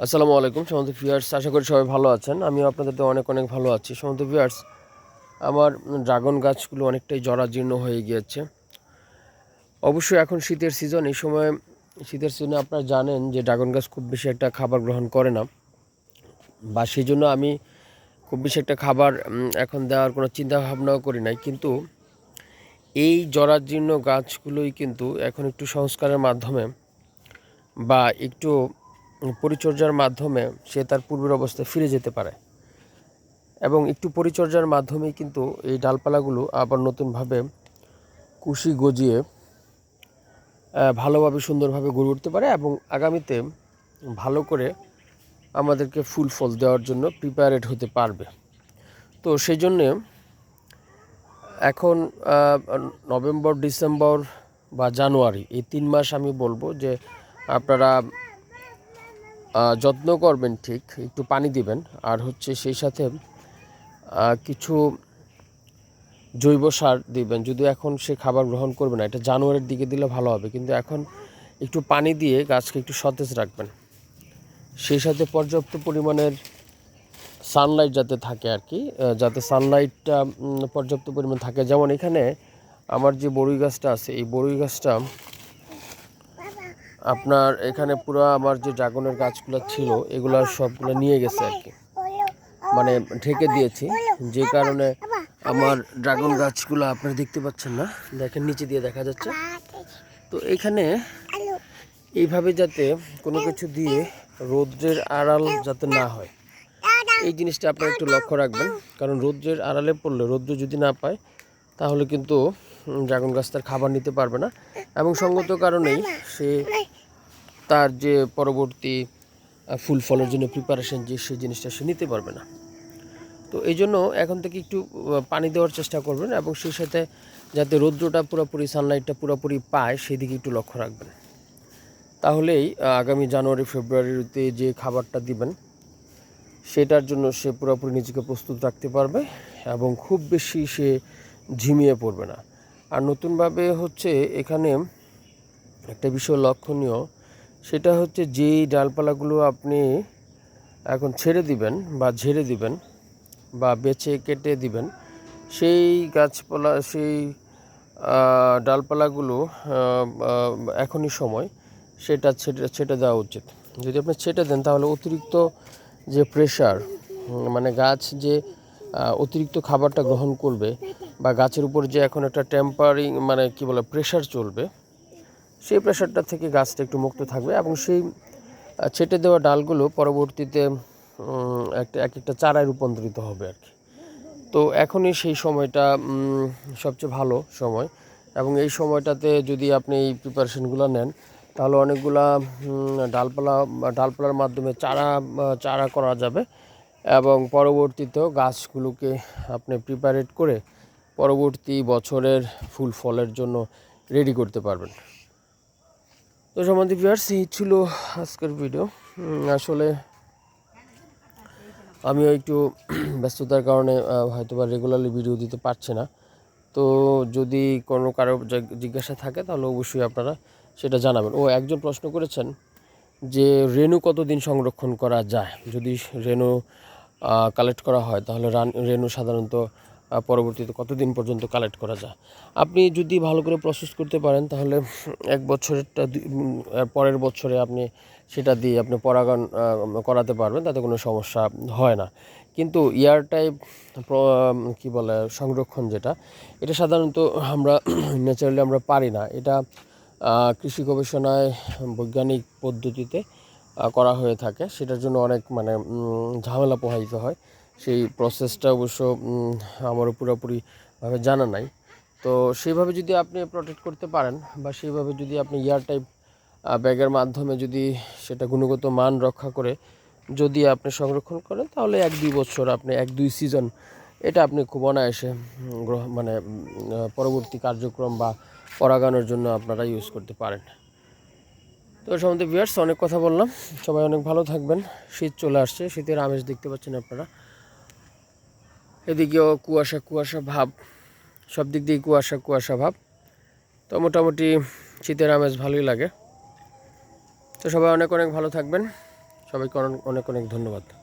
আসসালামু আলাইকুম, সমন্ত ভিউয়ার্স। আশা করি সবাই ভালো আছেন। আমিও আপনাদের তো অনেক অনেক ভালো আছি। সমন্ত ভিউয়ার্স, আমার ড্রাগন গাছগুলো অনেকটাই জরাজীর্ণ হয়ে গিয়েছে। অবশ্যই এখন শীতের সিজন এই সময় শীতের সিজনে আপনারা জানেন যে ড্রাগন গাছ খুব বেশি একটা খাবার গ্রহণ করে না। বা সেই জন্য আমি খুব বেশি একটা খাবার এখন দেওয়ার কোনো চিন্তা ভাবনাও করি নাই। কিন্তু এই জরাজীর্ণ গাছগুলোই কিন্তু এখন একটু সংস্কারের মাধ্যমে বা একটু পরিচর্যার মাধ্যমে সে তার পূর্বের অবস্থায় ফিরে যেতে পারে। এবং একটু পরিচর্যার মাধ্যমেই কিন্তু এই ডালপালাগুলো আবার নতুনভাবে কুশি গজিয়ে ভালোভাবে, সুন্দরভাবে গড়ে উঠতে পারে এবং আগামীতে ভালো করে আমাদেরকে ফুল ফল দেওয়ার জন্য প্রিপেয়ারেড হতে পারবে। তো সেই জন্যে এখন নভেম্বর, ডিসেম্বর বা জানুয়ারি, এই তিন মাস আমি বলব যে আপনারা যত্ন করবেন ঠিক, একটু পানি দিবেন। আর হচ্ছে সেই সাথে কিছু জৈব সার দিবেন। যদি এখন সে খাবার গ্রহণ করবে না, এটা জানুয়ারির দিকে দিলে ভালো হবে। কিন্তু এখন একটু পানি দিয়ে গাছকে একটু সতেজ রাখবেন। সেই সাথে পর্যাপ্ত পরিমাণের সানলাইট যাতে থাকে আর কি যাতে সানলাইটটা পর্যাপ্ত পরিমাণ থাকে। যেমন এখানে আমার যে বড়ই গাছটা আছে, এই বড়ই গাছটা আপনার এখানে পুরো আমার যে ড্রাগনের গাছগুলো ছিল, এগুলো সবগুলো নিয়ে গেছে আর কি। মানে ঢেকে দিয়েছি, যে কারণে আমার ড্রাগন গাছগুলো আপনারা দেখতে পাচ্ছেন না। দেখেন, নিচে দিয়ে দেখা যাচ্ছে। তো এখানে এইভাবে যাতে কোনো কিছু দিয়ে রৌদ্রের আড়াল যাতে না হয়, এই জিনিসটা আপনারা একটু লক্ষ্য রাখবেন। কারণ রৌদ্রের আড়ালে পড়লে, রৌদ্র যদি না পায়, তাহলে কিন্তু ড্রাগন গাছ তার খাবার নিতে পারবে না। এবং সঙ্গত কারণেই সে তার যে পরবর্তী ফুল ফলের জন্য প্রিপারেশন যে সেই জিনিসটা সে নিতে পারবে না। তো এই জন্য এখন থেকে একটু পানি দেওয়ার চেষ্টা করবেন এবং সেই সাথে যাতে রৌদ্রটা পুরোপুরি সানলাইটটা পুরোপুরি পায়, সেদিকে একটু লক্ষ্য রাখবেন। তাহলেই আগামী জানুয়ারি, ফেব্রুয়ারিতে যে খাবারটা দিবেন, সেটার জন্য সে পুরোপুরি নিজেকে প্রস্তুত রাখতে পারবে এবং খুব বেশি সে ঝিমিয়ে পড়বে না। আর নতুনভাবে হচ্ছে এখানে একটা বিষয় লক্ষণীয় সেটা হচ্ছে যেই ডালপালাগুলো আপনি এখন ছেড়ে দিবেন বা ঝেড়ে দিবেন বা বেছে কেটে দিবেন, সেই গাছপালা, সেই ডালপালাগুলো এখনই সময় সেটা ছেটে ছেটে দেওয়া উচিত। যদি আপনি ছেটে দেন তাহলে অতিরিক্ত যে প্রেশার মানে গাছ যে অতিরিক্ত খাবারটা গ্রহণ করবে বা গাছের উপর যে এখন একটা টেম্পারিং মানে কি বলে প্রেশার চলবে সেই প্রেশারটা থেকে গাছটা একটু মুক্ত থাকবে এবং সেই ছেটে দেওয়া ডালগুলো পরবর্তীতে একটা, এক একটা চারায় রূপান্তরিত হবে আর কি। তো এখনই সেই সময়টা সবচেয়ে ভালো সময় এবং এই সময়টাতে যদি আপনি এই প্রিপারেশনগুলো নেন, তাহলে অনেকগুলা ডালপালা, ডালপালার মাধ্যমে চারা চারা করা যাবে এবং পরবর্তীতেও গাছগুলোকে আপনি প্রিপারেট করে পরবর্তী বছরের ফুল ফলের জন্য রেডি করতে পারবেন। তো সম্বন্ধে ভিউয়ার্স এই ছিল আজকের ভিডিও আসলে আমিও একটু ব্যস্ততার কারণে হয়তো বা রেগুলারলি ভিডিও দিতে পারছি না। তো যদি কোনো কারও জিজ্ঞাসা থাকে, তাহলে অবশ্যই আপনারা সেটা জানাবেন। ও একজন প্রশ্ন করেছেন যে রেনু কতদিন সংরক্ষণ করা যায়? যদি রেনু কালেক্ট করা হয়, তাহলে রান- রেনু সাধারণত পরবর্তীতে কতদিন পর্যন্ত কালেক্ট করা যায়। আপনি যদি ভালো করে প্রসেস করতে পারেন তাহলে এক বছরেরটা পরের বছরে আপনি সেটা দিয়ে আপনি আহ, করাতে পারবেন তাতে কোনো সমস্যা হয় না। কিন্তু ইয়ার টাইপ কি বলে সংরক্ষণ যেটা এটা সাধারণত আমরা ন্যাচারালি আমরা পারি না। এটা কৃষি গবেষণায় বৈজ্ঞানিক পদ্ধতিতে করা হয়ে থাকে। সেটার জন্য অনেক মানে ঝামেলা পোহাইতে হয়। সেই প্রসেসটা অবশ্য আমারও পুরোপুরিভাবে জানা নাই। তো সেইভাবে যদি আপনি প্রোটেক্ট করতে পারেন বা সেইভাবে যদি আপনি ইয়ার টাইপ ব্যাগের মাধ্যমে যদি সেটা গুণগত মান রক্ষা করে যদি আপনি সংরক্ষণ করেন, তাহলে এক দুই বছর আপনি, এক দুই সিজন এটা আপনি খুব অনায়াসে গ্রহ মানে পরবর্তী কার্যক্রম বা পরাগানোর জন্য আপনারা ইউজ করতে পারেন। তো সম্বন্ধে ভিউয়ার্স অনেক কথা বললাম। সবাই অনেক ভালো থাকবেন। শীত চলে আসছে। শীতের আমেজ দেখতে পাচ্ছেন আপনারা। এদিকেও কুয়াশা কুয়াশা ভাব। সব দিক দিয়ে কুয়াশা কুয়াশা ভাব। তো মোটামুটি শীতের আমেজ ভালোই লাগে। তো সবাই অনেক অনেক ভালো থাকবেন। সবাইকে অনেক অনেক ধন্যবাদ।